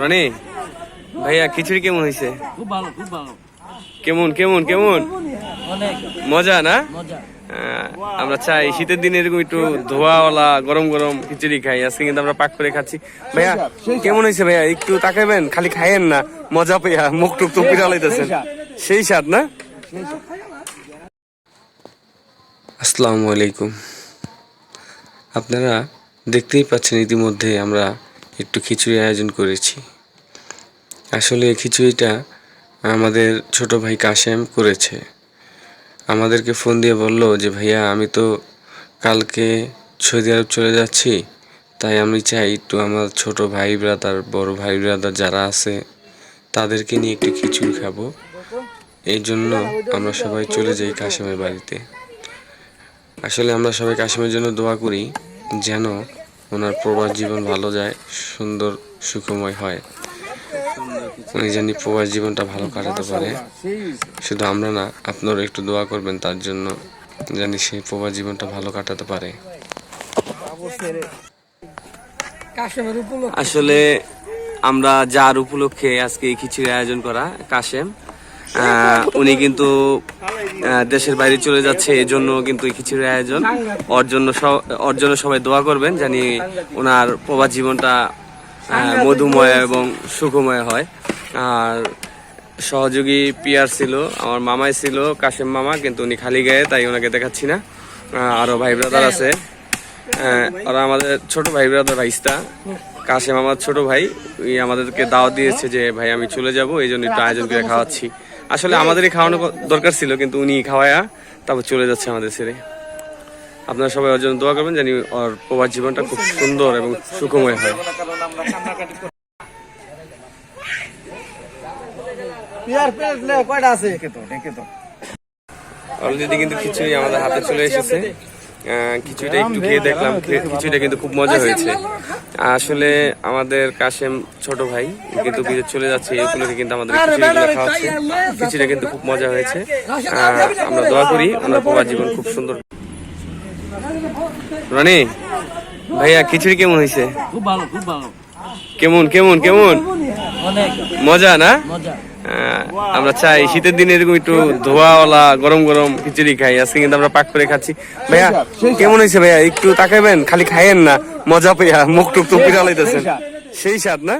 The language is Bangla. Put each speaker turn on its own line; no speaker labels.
রনি ভাইয়া খিচুড়ি কেমন হয়েছে?
খুব ভালো খুব ভালো।
কেমন কেমন কেমন? মজা না? আমরা চাই শীতের দিনে এরকম একটু ধোয়াওয়ালা গরম গরম খিচুড়ি খাই। আজকে কিন্তু আমরা পাক করে খাচ্ছি। ভাইয়া কেমন হয়েছে ভাইয়া? একটু তাকাবেন খালি খাইয়েন না। মজা পেয়া মুখ টুক তো পিরালাইতেছেন সেই স্বাদ না? আসসালামু আলাইকুম। আপনারা দেখতেই পাচ্ছেন ইতিমধ্যে আমরা একটু খিচুড়ি আয়োজন করেছি। আসলে এই খিচুড়িটা আমাদের ছোট ভাই কাশেম করেছে। আমাদেরকে ফোন দিয়ে বলল যে, ভাইয়া, আমি তো কালকে সৌদি আরব চলে যাচ্ছি, তাই আমি চাই একটু আমার ছোট ভাই ব্রাদার বড় ভাই ব্রাদার যারা আছে, তাদেরকে নিয়ে একটু খিচুড়ি খাব। এই জন্য আমরা সবাই চলে যাই কাশেমের বাড়িতে। আসলে আমরা সবাই কাশেমের জন্য দোয়া করি যেন ওনার প্রবাস জীবন ভালো যায় সুন্দর সুখময় হয়। উনি জানি প্রবাস জীবনটা ভালো কাটাতে পারে। শুধু আমরা না আপনারা একটু দোয়া করবেন তার জন্য জানি সেই প্রবাস জীবনটা ভালো কাটাতে পারে। আসলে আমরা যার উপলক্ষে আজকে এই খিচুড়ি আয়োজন করা কাশেম উনি কিন্তু দেশের বাইরে চলে যাচ্ছে, এই জন্য কিন্তু খিচুড়ির আয়োজন। ওর জন্য ওর জন্য সবাই দোয়া করবেন জানি ওনার প্রবাস জীবনটা মধুময় এবং সুখময় হয়। আর সহযোগী পিয়ার ছিল, আমার মামাই ছিল, কাশেম মামা, কিন্তু উনি খালি গায়ে, তাই ওনাকে দেখাচ্ছি না। আরও আরও ভাই ব্রাদার আছে। ওরা আমাদের ছোট ভাই ব্রাদার, ভাইস্তা। কাশেম আমার ছোট ভাই আমাদেরকে দাওয়াত দিয়েছে যে, ভাই, আমি চলে যাব, এই জন্য একটু আয়োজন করে খাওয়াচ্ছি। আসলে আমাদেরই খাওয়ানো দরকার ছিল কিন্তু উনি খাওয়ায়া তারপর চলে যাচ্ছে আমাদের ছেড়ে। আপনারা সবাই ওর জন্য দোয়া করবেন জানি ওর প্রবাস জীবনটা খুব সুন্দর এবং সুখময় হয়। অলরেডি কিন্তু খিচুড়ি আমাদের হাতে চলে এসেছে। খিচুড়িটা একটু খেয়ে দেখলাম খিচুড়িটা কিন্তু খুব মজা হয়েছে। আসলে আমাদের কাশেম ছোট ভাই কিন্তু বিদেশ চলে যাচ্ছে উপলক্ষে কিন্তু আমাদের খিচুড়িগুলো খাওয়াচ্ছে। খিচুড়িটা কিন্তু খুব মজা হয়েছে। আমরা দোয়া করি ওনার প্রবাস জীবন খুব সুন্দর। রনি ভাইয়া খিচুড়ি কেমন হয়েছে?
খুব ভালো খুব ভালো।
কেমন কেমন কেমন? মজা না?
মজা।
আমরা চাই শীতের দিনে এরকম একটু ধোয়াওয়ালা গরম গরম খিচুড়ি খাই। আজকে কিন্তু আমরা পাক করে খাচ্ছি। ভাইয়া, কেমন হয়েছে ভাইয়া? একটু তাকাইবেন, খালি খাইয়েন না। মজা পাইয়া মুখ টুক টুক পিরালাইতেছেন সেই স্বাদ না?